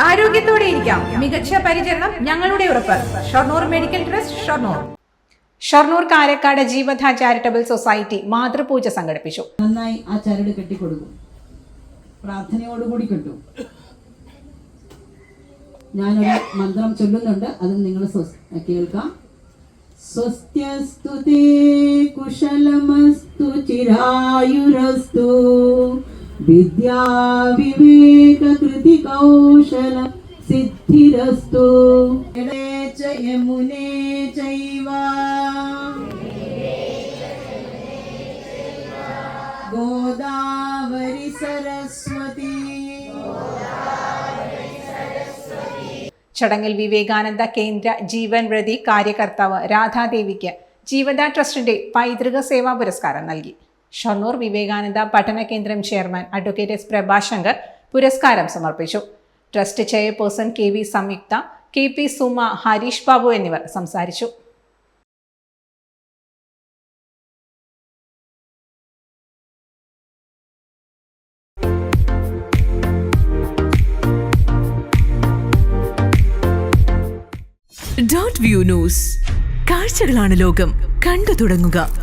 ആരോഗ്യത്തോടെ ഇരിക്കാം. മികച്ച പരിചരണം ഞങ്ങളുടെ ഉറപ്പ്. Shoranur medical trust Shoranur. Shoranur Karakkad Jeevadha charitable society മാതൃപൂജ സംഘടിപ്പിച്ചു. നന്നായി ആ ചരട് കെട്ടിക്കൊടുക്കും. പ്രാർത്ഥനയോടുകൂടി കിട്ടും. ഞാനൊരു മന്ത്രം ചൊല്ലുന്നുണ്ട്. അത് നിങ്ങൾ കേൾക്കാം. സ്വസ്ഥ്യസ്തു കുശലമസ്തു ചിരായുരസ്തു. കൗശല സിദ്ധിരസ്തു. ജലേ गोदावरी യമുനേ ചൈവ. ഗോദാവരി സരസ്വതി. ചടങ്ങിൽ വിവേകാനന്ദ കേന്ദ്ര ജീവൻ പ്രതി കാര്യകർത്താവ് രാധാദേവിക്ക് ജീവദ ട്രസ്റ്റിന്റെ പൈതൃക സേവാ പുരസ്കാരം നൽകി. ഷൊർണൂർ വിവേകാനന്ദ പഠന കേന്ദ്രം ചെയർമാൻ അഡ്വക്കേറ്റ് എസ് പ്രഭാശങ്കർ പുരസ്കാരം സമർപ്പിച്ചു. Trust chairperson K V Samyuktha K P Suma Harish Babu എന്നിവർ സംസാരിച്ചു. ഡോട്ട് വ്യൂ ന്യൂസ് കാഴ്ചകളാണ് ലോകം. കണ്ടു തുടങ്ങുക.